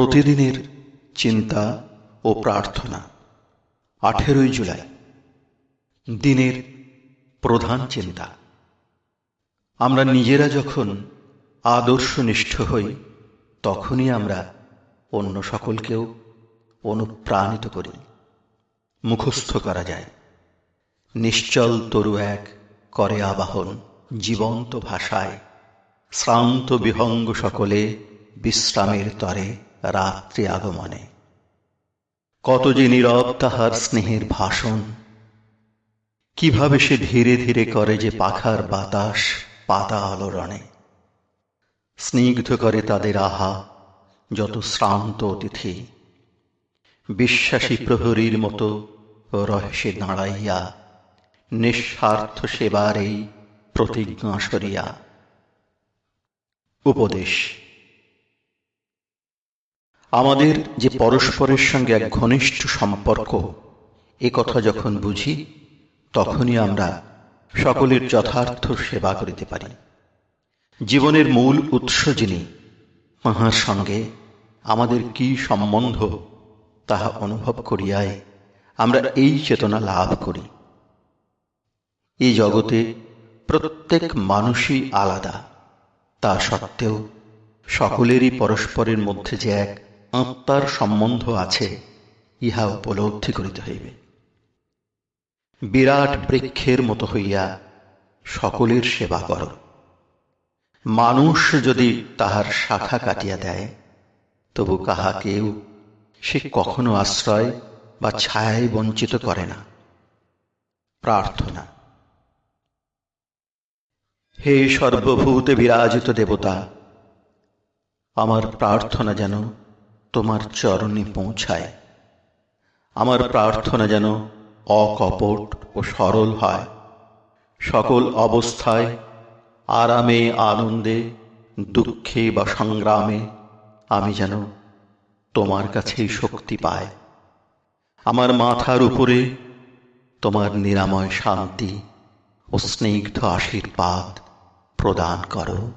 প্রতিদিনের চিন্তা ও প্রার্থনা। আঠেরোই জুলাই, দিনের প্রধান চিন্তা। আমরা নিজেরা যখন আদর্শনিষ্ঠ হই, তখনই আমরা অন্য সকলকেও অনুপ্রাণিত করি। মুখস্থ করা যায়। নিশ্চল তরু এক করে আবাহন জীবন্ত ভাষায় শ্রান্ত বিহঙ্গ সকলে বিশ্রামের তরে রাত্রি আগমনে। কত যে নীরব তাহার স্নেহের ভাষণ, কীভাবে সে ধীরে ধীরে করে যে পাখার বাতাস পাতা আলোড়নে স্নিগ্ধ করে তাদের আহা যত শ্রান্ত অতিথি, বিশ্বাসী প্রহরীর মতো রহস্যে দাঁড়াইয়া, নিঃস্বার্থ সেবার এই প্রতিজ্ঞা সরিয়া। উপদেশ আমাদের যে পরস্পরের সঙ্গে এক ঘনিষ্ঠ সম্পর্ক, এ কথা যখন বুঝি, তখনই আমরা সকলের যথার্থ সেবা করিতে পারি। জীবনের মূল উৎস যিনি তাহার সঙ্গে আমাদের কি সম্বন্ধ তাহা অনুভব করিয়াই আমরা এই চেতনা লাভ করি। এই জগতে প্রত্যেক মানুষই আলাদা, তা সত্ত্বেও সকলেরই পরস্পরের মধ্যে যে এক আত্মার সম্বন্ধ আছে, ইহা উপলব্ধি করিতে হইবে। বিরাট বৃক্ষের মতো হইয়া সকলের সেবা কর। মানুষ যদি তাহার শাখা কাটিয়া দেয়, তবু কাহাকেও সে কখনো আশ্রয় বা ছায়ায় বঞ্চিত করে না। প্রার্থনা। হে সর্বভূতে বিরাজিত দেবতা, আমার প্রার্থনা যেন তোমার চরণে পৌঁছায়। আমার প্রার্থনা যেন অকপট ও সরল হয়। সকল অবস্থায়, আরামে, আনন্দে, দুঃখে বা সংগ্রামে আমি যেন তোমার কাছেই শক্তি পাই। আমার মাথার উপরে তোমার নিরাময় শান্তি ও স্নিগ্ধ আশীর্বাদ প্রদান করো।